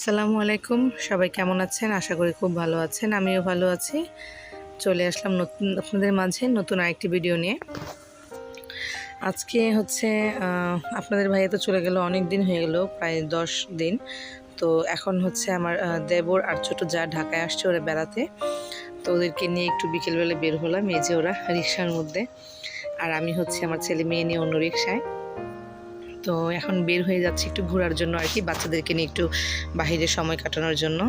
আসসালামু আলাইকুম। সবাই কেমন আছেন? আশা করি খুব ভালো আছেন। আমিও ভালো আছি। চলে আসলাম নতুন, আপনাদের মাঝে নতুন আরেকটি ভিডিও নিয়ে। আজকে হচ্ছে আপনাদের ভাইয়া তো চলে গেল, অনেক দিন হয়ে গেল, প্রায় দশ দিন। তো এখন হচ্ছে আমার দেবর আর ছোট যা ঢাকায় আসছে ওরা বেড়াতে। তো ওদেরকে নিয়ে একটু বিকেলবেলা বের হলাম, এই যে ওরা রিক্সার মধ্যে। আর আমি হচ্ছে আমার ছেলে মেয়ে নিয়ে অন্য রিক্সায় তো এখন বের হয়ে যাচ্ছি একটু ঘোরার জন্য আর কি, বাচ্চাদেরকে নিয়ে একটু বাইরে সময় কাটানোর জন্য।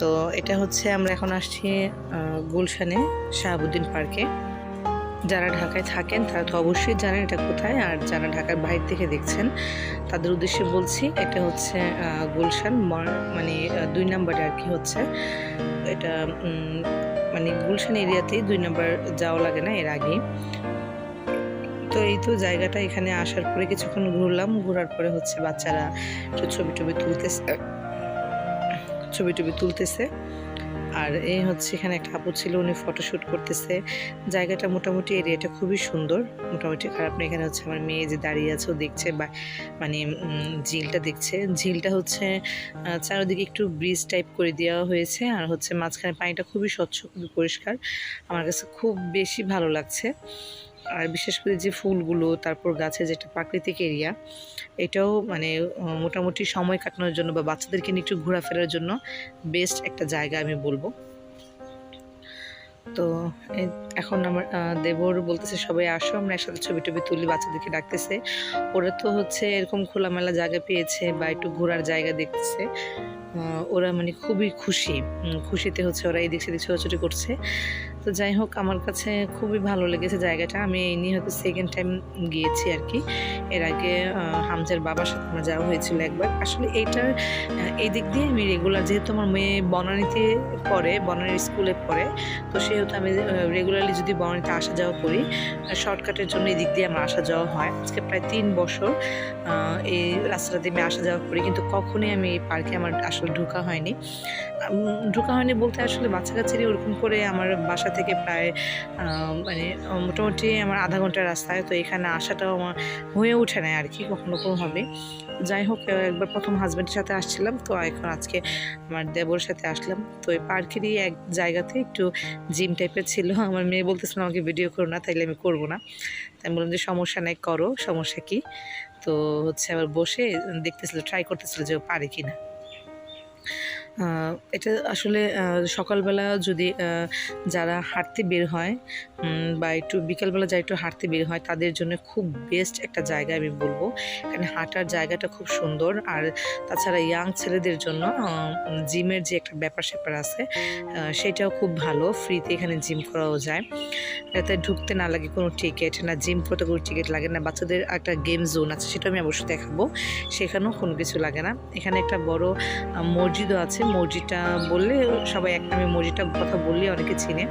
তো এটা হচ্ছে আমরা এখন আসছি গুলশানে, শাহাবুদ্দিন পার্কে। যারা ঢাকায় থাকেন তারা তো অবশ্যই জানেন এটা কোথায়, আর যারা ঢাকার বাইরে থেকে দেখছেন তাদের উদ্দেশ্যে বলছি, এটা হচ্ছে গুলশান মানে দুই নম্বরে আর কি হচ্ছে। এটা মানে গুলশান এরিয়াতেই দুই নম্বর যাওয়া লাগে না, এর আগেই। তো এই তো জায়গাটা এখানে আসার পরে কিছুক্ষণ ঘুরলাম, ঘোরার পরে হচ্ছে বাচ্চারা একটু ছবি টবি তুলতেছে। ছবি টবি তুলতেছে। আর এই হচ্ছে এখানে একটা আপু ছিল, উনি ফটোশ্যুট করতেছে। জায়গাটা মোটামুটি এরিয়াটা খুবই সুন্দর, মোটামুটি খারাপ না। এখানে হচ্ছে আমার মেয়ে যে দাঁড়িয়ে আছে, ও দেখছে বা মানে ঝিলটা দেখছে। ঝিলটা হচ্ছে চারিদিকে একটু ব্রিজ টাইপ করে দেওয়া হয়েছে। আর হচ্ছে মাঝখানে পানিটা খুবই স্বচ্ছ, খুবই পরিষ্কার। আমার কাছে খুব বেশি ভালো লাগছে। আর বিশেষ করে যে ফুলগুলো, তারপর গাছের যেটা প্রাকৃতিক এরিয়া এটাও মানে মোটামুটি সময় কাটানোর জন্য বা বাচ্চাদেরকে নিয়ে একটু ঘোরাফেরার জন্য বেস্ট একটা জায়গা আমি বলব। তো এখন আমার দেবর বলতেছে, সবাই আসো, আমরা একসাথে ছবি টবি তুলি, বাচ্চাদেরকে ডাকতেছে। ওরা তো হচ্ছে এরকম খোলামেলা জায়গা পেয়েছে বা একটু ঘোরার জায়গা দেখতেছে। ওরা মানে খুবই খুশি। খুশিতে হচ্ছে ওরা এই দিক সেদিক ছোটাছুটি করছে। তো যাই হোক, আমার কাছে খুবই ভালো লেগেছে জায়গাটা। আমি এই নিয়ে হয়তো সেকেন্ড টাইম গিয়েছি আর কি। এর আগে হামজার বাবার সাথে আমার যাওয়া হয়েছিল একবার। আসলে এইটার এই দিক দিয়ে আমি রেগুলার যেহেতু আমার মেয়ে বনানীতে পড়ে বনানী স্কুলে পড়ে, তো সেহেতু আমি রেগুলারলি যদি বনানীতে আসা যাওয়া করি শর্টকাটের জন্য এই দিক দিয়ে আমার আসা যাওয়া হয়। আজকে প্রায় তিন বছর এই রাস্তাটা দিয়ে আমি আসা যাওয়া করি, কিন্তু কখনোই আমি এই পার্কে আমার আসলে ঢোকা হয়নি। ঢোকা হয়নি বলতে আসলে বাচ্চা কাচ্চারই ওরকম করে আমার বাসা থেকে প্রায় মানে মোটামুটি আমার আধা ঘণ্টার রাস্তায়। তো এখানে আসাটাও আমার হয়ে ওঠে না আর কি কখনো কোনোভাবে। যাই হোক একবার প্রথম হাজব্যান্ডের সাথে আসছিলাম। তো এখন আজকে আমার দেবর সাথে আসলাম। তো এই পার্কেরই এক জায়গাতে একটু জিম টাইপের ছিল। আমার মেয়ে বলতেছিল আমাকে ভিডিও করো না তাইলে আমি করব না। তাই আমি বললাম যে সমস্যা নেই করো। সমস্যা কি? তো হচ্ছে আবার বসে দেখতেছিল ট্রাই করতেছিল যে ও পারে কি না আহ, এটা আসলে সকালবেলা যদি যারা হাঁটতে বের হয় বা একটু বিকালবেলা যারা একটু হাঁটতে বের হয়, তাদের জন্য খুব বেস্ট একটা জায়গা আমি বলব। এখানে হাঁটার জায়গাটা খুব সুন্দর। আর তাছাড়া ইয়াং ছেলেদের জন্য জিমের যে একটা ব্যাপার স্যাপার আছে সেটাও খুব ভালো। ফ্রিতে এখানে জিম করাও যায়। যাতে ঢুকতে না লাগে কোনো টিকিট না জিম করতে কোনো টিকিট লাগে না। বাচ্চাদের একটা গেম জোন আছে, সেটা আমি অবশ্যই দেখাবো। সেখানেও কোনো কিছু লাগে না। এখানে একটা বড় মসজিদও আছে। মসজিদটা বললে, সবাই এক নামে মসজিদটা কথা বললে অনেকে চিনে।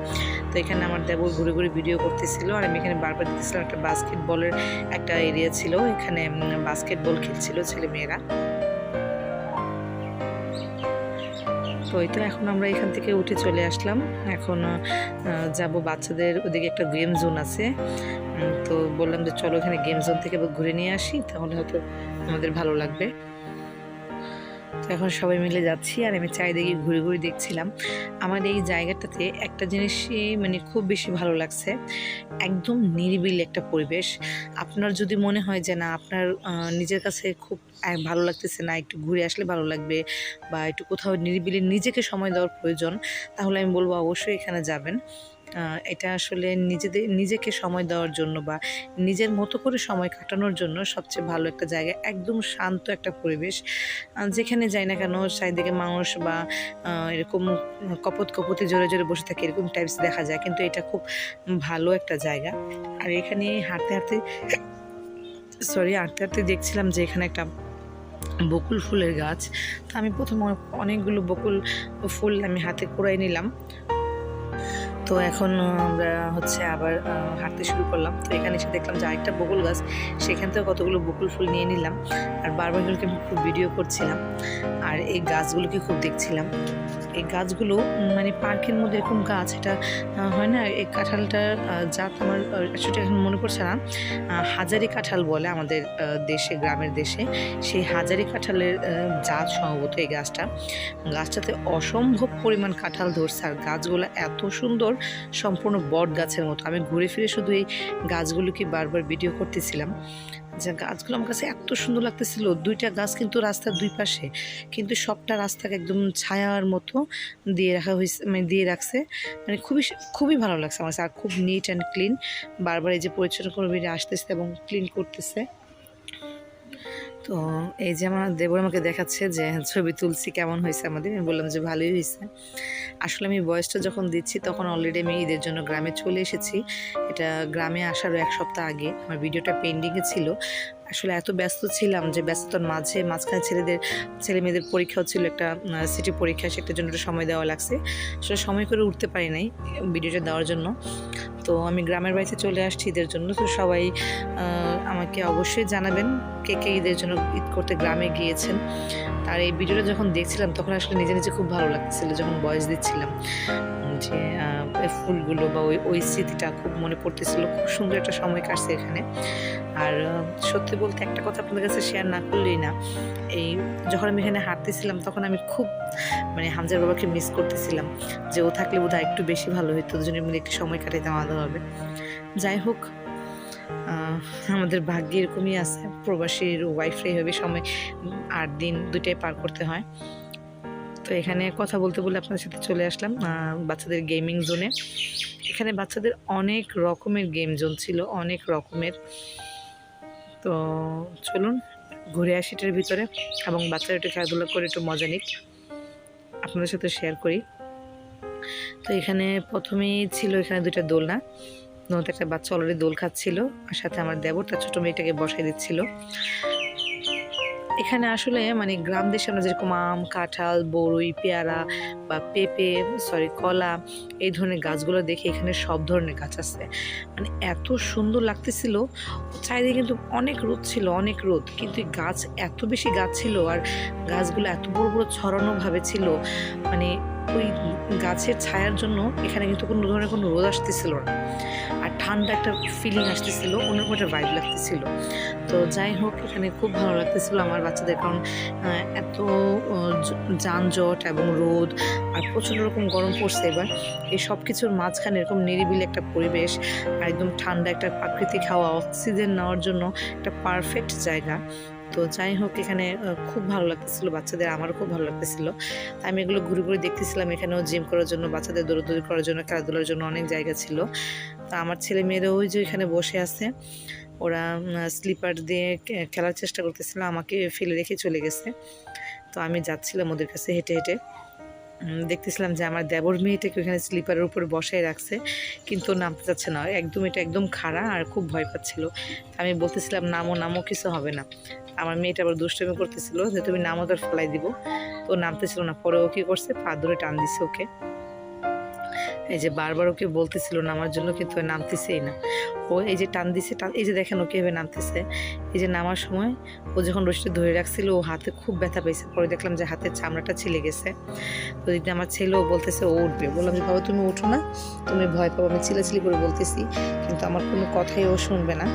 তো এখানে আমার দেবর ঘুরে ঘুরে ভিডিও করতেছিল আর আমি এখানে বারবার দেখতেছিলাম একটা বাস্কেটবলের একটা এরিয়া ছিল। এখানে বাস্কেটবল খেলছিল ছেলে মেয়েরা তো এই তো এখন আমরা এখান থেকে উঠে চলে আসলাম। এখন যাব বাচ্চাদের ওদিকে একটা গেম জোন আছে। তো বললাম যে চলো এখানে গেম জোন থেকে ঘুরে নিয়ে আসি, তাহলে হয়তো আমাদের ভালো লাগবে। তো এখন সবাই মিলে যাচ্ছি আর আমি চারিদিকে ঘুরে ঘুরে দেখছিলাম। আমার এই জায়গাটাতে একটা জিনিসই মানে খুব বেশি ভালো লাগছে। একদম নিরিবিলি একটা পরিবেশ। আপনার যদি মনে হয় যে না, আপনার নিজের কাছে খুব ভালো লাগতেছে না, একটু ঘুরে আসলে ভালো লাগবে বা একটু কোথাও নিরিবিলি নিজেকে সময় দেওয়ার প্রয়োজন, তাহলে আমি বলব অবশ্যই এখানে যাবেন। এটা আসলে নিজেদের নিজেকে সময় দেওয়ার জন্য বা নিজের মতো করে সময় কাটানোর জন্য সবচেয়ে ভালো একটা জায়গা, একদম শান্ত একটা পরিবেশ। যেখানে যাই না কেন চারিদিকে মানুষ বা এরকম কপত কপতে জোরে জোরে বসে থাকে, এরকম টাইপস দেখা যায়। কিন্তু এটা খুব ভালো একটা জায়গা। আর এখানে হাঁটতে হাঁটতে সরি, হাঁটতে হাঁটতে দেখছিলাম যে এখানে একটা বকুল ফুলের গাছ। তো আমি প্রথম অনেকগুলো বকুল ফুল আমি হাতে কুড়াই নিলাম। তো এখন আমরা হচ্ছে আবার হাঁটতে শুরু করলাম। তো এখানে এসে দেখলাম যে আরেকটা বকুল গাছ। সেখান থেকে কতগুলো বকুল ফুল নিয়ে নিলাম। আর বারবার এগুলোকে আমি খুব ভিডিও করছিলাম। আর এই গাছগুলোকে খুব দেখছিলাম। এই গাছগুলো মানে পার্কের মধ্যে এরকম গাছ, এটা হয় না? এই কাঁঠালটার জাত আমার সেটা এখন মনে পড়ছে না। হাজারি কাঁঠাল বলে আমাদের দেশে, গ্রামের দেশে। সেই হাজারি কাঁঠালের জাত সম্ভবত এই গাছটা। গাছটাতে অসম্ভব পরিমাণ কাঁঠাল ধরছে। আর গাছগুলো এত সুন্দর সম্পূর্ণ বট গাছের মতো। আমি ঘুরে ফিরে শুধু এই গাছগুলোকে বারবার ভিডিও করতেছিলাম। যে গাছগুলো আমার কাছে এত সুন্দর লাগতেছিল, দুইটা গাছ কিন্তু রাস্তার দুই পাশে, কিন্তু সবটা রাস্তাকে একদম ছায়ার মতো দিয়ে রাখা হয়েছে মানে দিয়ে রাখছে। মানে খুবই খুবই ভালো লাগছে আমার কাছে, আর খুব নিট অ্যান্ড ক্লিন বারবার এই যে পরিচ্ছন্ন কর্মীরা আসতেছে এবং ক্লিন করতেছে। তো এই যে আমার দেবর আমাকে দেখাচ্ছে যে ছবি তুলছি, কেমন হয়েছে আমাদের? আমি বললাম যে ভালোই হয়েছে। আসলে আমি বয়সটা যখন দিচ্ছি, তখন অলরেডি আমি ঈদের জন্য গ্রামে চলে এসেছি। এটা গ্রামে আসারও এক সপ্তাহ আগে। আমার ভিডিওটা পেন্ডিংয়ে ছিল। আসলে এত ব্যস্ত ছিলাম যে ব্যস্ততার মাঝে মাঝখানে ছেলেদের ছেলে মেয়েদের পরীক্ষাও ছিল একটা সিটি পরীক্ষা, সেটার জন্য একটু সময় দেওয়া লাগছে। আসলে সময় করে উঠতে পারি নাই ভিডিওটা দেওয়ার জন্য। তো আমি গ্রামের বাড়িতে চলে আসছি ঈদের জন্য। তো সবাই আমাকে অবশ্যই জানাবেন কে কে ঈদের জন্য ঈদ করতে গ্রামে গিয়েছেন। আর এই ভিডিওটা যখন দেখছিলাম, তখন আসলে নিজে নিজে খুব ভালো লাগছিল যখন বয়স দিচ্ছিলাম। যে ফুলগুলো বা ওই ওই স্মৃতিটা খুব মনে পড়তেছিল। খুব সুন্দর একটা সময় কাটছে এখানে। আর সত্যি বলতে একটা কথা আপনাদের কাছে শেয়ার না করলেই না। এই যখন আমি এখানে হাঁটতেছিলাম, তখন আমি খুব মানে হামজার বাবাকে মিস করতেছিলাম যে ও থাকলে বোধহয় একটু বেশি ভালো হতো দুজনে মিলে একটু সময় কাটাইতাম আলাদাভাবে যাই হোক আমাদের ভাগ্যে এরকমই আছে। প্রবাসীর ওয়াইফরা হবে সময়, আট দিন দুইটাই পার করতে হয়। তো এখানে কথা বলতে বলে আপনাদের সাথে চলে আসলাম বাচ্চাদের গেমিং জোনে এখানে বাচ্চাদের অনেক রকমের গেম জোন ছিল, অনেক রকমের। তো চলুন ঘুরে আসি এটার ভিতরে এবং বাচ্চারা একটু খেলাধুলা করে একটু মজা নিক। আপনাদের সাথে শেয়ার করি। তো এখানে প্রথমেই ছিল এখানে দুইটা দোলনা। নতুন একটা বাচ্চা অলরেডি দোল খাচ্ছিল, আর সাথে আমার দেবর, তার ছোটো মেয়েটাকে বসাই দিচ্ছিল। এখানে আসলে মানে গ্রাম দেশে আমরা যেরকম আম, কাঁঠাল বড়ই পেয়ারা বা পেঁপে সরি কলা, এই ধরনের গাছগুলো দেখে এখানে সব ধরনের গাছ আছে। মানে এত সুন্দর লাগতেছিল। চারিদিকে কিন্তু অনেক রোদ ছিল, অনেক রোদ। কিন্তু গাছ এত বেশি গাছ ছিল আর গাছগুলো এত বড় বড় ছড়ানোভাবে ছিল মানে ওই গাছের ছায়ার জন্য এখানে কিন্তু কোনো ধরনের কোনো রোদ আসতেছিল না। আর ঠান্ডা একটা ফিলিং আসতেছিল, অন্যরকম একটা ভাইব লাগতেছিল। তো যাই হোক, এখানে খুব ভালো লাগতেছিল আমার বাচ্চাদের কারণ এত যানজট এবং রোদ আর প্রচণ্ড রকম গরম পড়ছে এবার। এই সব কিছুর মাঝখানে এরকম নিরিবিলি একটা পরিবেশ আর একদম ঠান্ডা একটা প্রাকৃতিক হাওয়া অক্সিজেন নেওয়ার জন্য একটা পারফেক্ট জায়গা। তো যাই হোক, এখানে খুব ভালো লাগতেছিল বাচ্চাদের, আমারও খুব ভালো লাগতেছিল। আমি এগুলো ঘুরে ঘুরে দেখতেছিলাম, এখানেও জিম করার জন্য, বাচ্চাদের দৌড়দৌড়ি করার জন্য, খেলাধুলার জন্য অনেক জায়গা ছিল। তো আমার ছেলে মেয়েরা ওই যে এখানে বসে আছে। ওরা স্লিপার দিয়ে খেলার চেষ্টা করতেছিল, আমাকে ফেলে রেখে চলে গেছে। তো আমি যাচ্ছিলাম ওদের কাছে হেঁটে হেঁটে। দেখতেছিলাম যে আমার দেবর মেয়েটাকে ওখানে স্লিপারের উপর বসায় রাখছে, কিন্তু নামতে চাচ্ছে না। একদম এটা একদম খাড়া আর খুব ভয় পাচ্ছিল। আমি বলতেছিলাম, নামো নামো, কিছু হবে না। আমার মেয়েটা আবার দুষ্টমি করতেছিল যে, তুমি নামো, তার ফেলাই দিব। তো নামতেছিল না। পরে ও কী করছে? পা ধরে টান দিছে ওকে। এই যে বারবার ওকে বলতেছিল নামার জন্য কিন্তু নামতেছেই না। ও এই যে টান দিছে, টান এই যে দেখেন ও কীভাবে নামতেছে। এই যে নামার সময় ও যখন রশিটা ধরে রাখছিল, ও হাতে খুব ব্যথা পেয়েছে। পরে দেখলাম যে হাতের চামড়াটা ছিলে গেছে। তো দিদি আমার ছেলেও বলতেছে, ও উঠবে। বললাম যে, বাবা, তুমি উঠো না। তুমি ভয় পাবো আমি চিলাচিলি করে বলতেছি। কিন্তু আমার কোনো কথাই ও শুনবে না।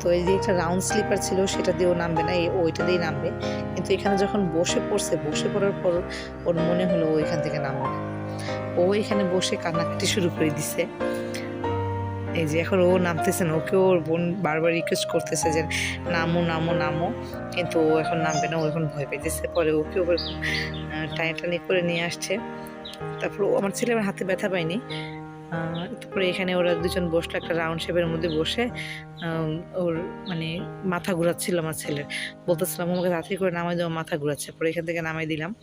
তো এই যে একটা রাউন্ড স্লিপার ছিল, সেটা দিয়েও নামবে না। এই ওইটা দিয়েই নামবে। কিন্তু এখানে যখন বসে পড়ছে, বসে পড়ার পর ওর মনে হলো ও এখান থেকে নামবে। না ও এখানে বসে কান্নাকাটি শুরু করে দিছে। এই যে এখন ও নামতেছে না, ওকে ওর বোন বারবার রিকোয়েস্ট করতেছে যে, নামো নামো নামো। কিন্তু ও এখন নামবে না, ও এখন ভয় পেতেছে পরে ওকে ওর টানি টানি করে নিয়ে আসছে। তারপর ও- আমার ছেলে আমার হাতে ব্যথা পায়নি। তারপরে এখানে ওরা দুজন বসল একটা রাউন্ড শেপের মধ্যে বসে। ওর মানে মাথা ঘুরাচ্ছিল আমার ছেলের। বলতেছিলাম, আমাকে তাড়াতাড়ি করে নামাই দেওয়া মাথা ঘুরাচ্ছে। পরে এখান থেকে নামাই দিলাম।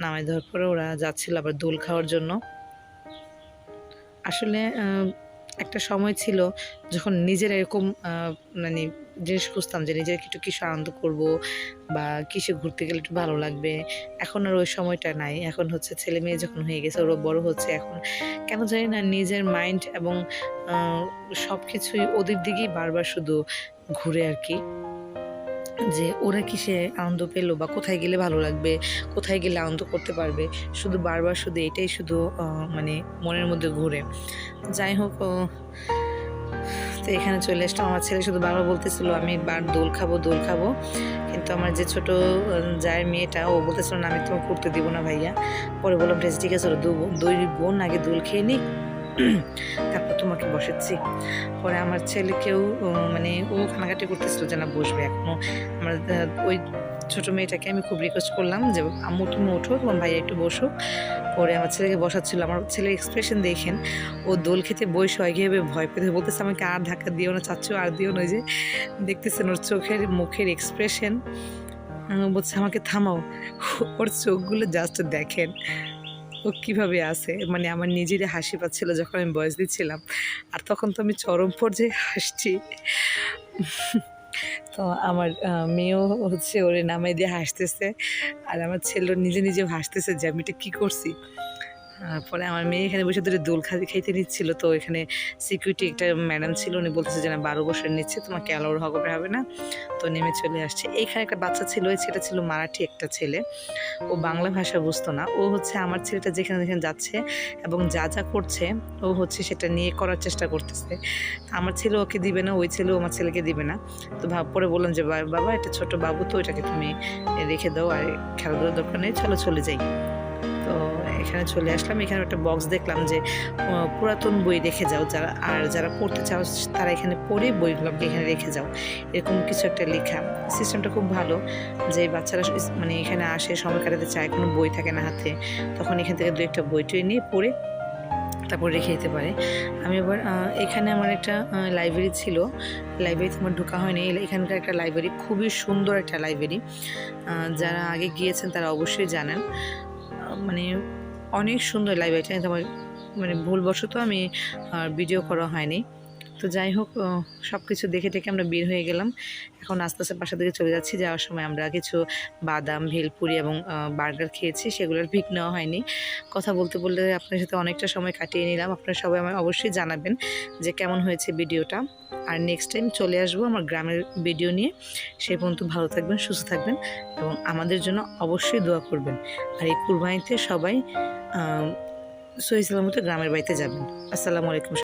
নামাই দেওয়ার পরে ওরা যাচ্ছিল আবার দোল খাওয়ার জন্য। আসলে একটা সময় ছিল যখন নিজের এরকম মানে জিনিস খুঁজতাম যে নিজের একটু কিছু আনন্দ করব বা কিসে ঘুরতে গেলে একটু ভালো লাগবে। এখন আর ওই সময়টা নাই। এখন হচ্ছে ছেলে মেয়ে যখন হয়ে গেছে, ওরা বড় হচ্ছে এখন। কেন জানি না, নিজের মাইন্ড এবং সব কিছুই ওদের দিকেই বারবার শুধু ঘুরে আর কি। যে ওরা কিসে আনন্দ পেল বা কোথায় গেলে ভালো লাগবে কোথায় গেলে আনন্দ করতে পারবে শুধু বারবার শুধু এটাই শুধু মানে মনের মধ্যে ঘুরে। যাই হোক তো এখানে চলে আসলাম। আমার ছেলে শুধু বারবার বলতেছিল আমি বার দোল খাব দোল খাব। কিন্তু আমার যে ছোট জায়ের মেয়েটা ও বলতেছিল না আমি তোমাকে করতে দিব না ভাইয়া। পরে বললাম আছে, ঠিক আছে দুই বোন আগে দোল খেয়ে নিক। তারপর তোমাকে বসাচ্ছি পরে আমার ছেলেকেও মানে ও কানাকাটি করতেছিল যে না বসবে এখনও। আমার ওই ছোটো মেয়েটাকে আমি খুব রিকোয়েস্ট করলাম যে, আম্মু, তুমি ওঠো, তোমার ভাইয়া একটু বসো। পরে আমার ছেলেকে বসাচ্ছিল। আমার ছেলের এক্সপ্রেশন দেখেন, ও দোল খেতে বই সয় গিয়ে ভয় পেতে বলতেছে, আমাকে আর ধাক্কা দিও না, চাচ্ছ আর দিও না যে দেখতেছেন ওর চোখের, মুখের এক্সপ্রেশন বলছে, আমাকে থামাও। ওর চোখগুলো জাস্ট দেখেন। ও কীভাবে আছে? মানে আমার নিজেরই হাসি পাচ্ছিল যখন আমি বয়স দিচ্ছিলাম। আর তখন তো আমি চরম পর্যায়ে হাসছি। তো আমার মেয়েও হচ্ছে ওরে নামাই দিয়ে হাসতেছে। আর আমার ছেলে নিজে নিজে হাসতেছে যে আমি এটা কী করছি? পরে আমার মেয়ে এখানে বসে ধরে দোল খাতে খাইতে নিচ্ছিল। তো এখানে সিকিউরিটি একটা ম্যাডাম ছিল, উনি বলতেছে যে না, বারো বছর নিচ্ছে তোমাকে অ্যালাউর হবে হবে না। তো নেমে চলে আসছে। এখানে একটা বাচ্চা ছিল ওই ছেলেটা ছিল মারাঠি একটা ছেলে। ও বাংলা ভাষা বুঝতো না। ও হচ্ছে আমার ছেলেটা যেখানে যেখানে যাচ্ছে এবং যা যা করছে, ও হচ্ছে সেটা নিয়ে করার চেষ্টা করতেছে। আমার ছেলে ওকে দিবে না, ওই ছেলেও আমার ছেলেকে দিবে না। তো ভাব পরে বললাম যে, বাবা এটা ছোট বাবু তো এটাকে তুমি রেখে দাও, আর খেলাধুলার দরকার চলো চলে যাই। তো এখানে চলে আসলাম। এখানে একটা বক্স দেখলাম যে পুরাতন বই রেখে যাও। যারা, আর যারা পড়তে চাও, তারা এখানে পড়ে বইগুলোকে এখানে রেখে যাও। এরকম কিছু একটা লেখা। সিস্টেমটা খুব ভালো যে, বাচ্চারা মানে এখানে আসে, সময় কাটাতে চায়, কোনো বই থাকে না হাতে। তখন এখান থেকে দু একটা বই টই নিয়ে পড়ে তারপর রেখে দিতে পারে। আমি আবার এখানে আমার একটা লাইব্রেরি ছিল। লাইব্রেরিতে আমার ঢোকা হয়নি। এখানকার একটা লাইব্রেরি খুবই সুন্দর একটা লাইব্রেরি যারা আগে গিয়েছেন, তারা অবশ্যই জানেন। মানে অনেক সুন্দর লাইভ আছে মানে ভুলবশত আমি ভিডিও করা হয়নি। তো যাই হোক সব কিছু দেখে টেকে আমরা বের হয়ে গেলাম। এখন আস্তে আস্তে বাসা থেকে চলে যাচ্ছি। যাওয়ার সময় আমরা কিছু বাদাম, ভেলপুরি এবং বার্গার খেয়েছি। সেগুলোর ভিক নেওয়া হয়নি। কথা বলতে বলতে আপনার সাথে অনেকটা সময় কাটিয়ে নিলাম। আপনারা সবাই আমায় অবশ্যই জানাবেন যে কেমন হয়েছে ভিডিওটা। আর নেক্সট টাইম চলে আসব আমার গ্রামের ভিডিও নিয়ে। সেই পর্যন্ত ভালো থাকবেন, সুস্থ থাকবেন এবং আমাদের জন্য অবশ্যই দোয়া করবেন। আর এই কুরবানিতে সবাই সহি সালামতে গ্রামের বাড়িতে যাবেন। আসসালামু আলাইকুম।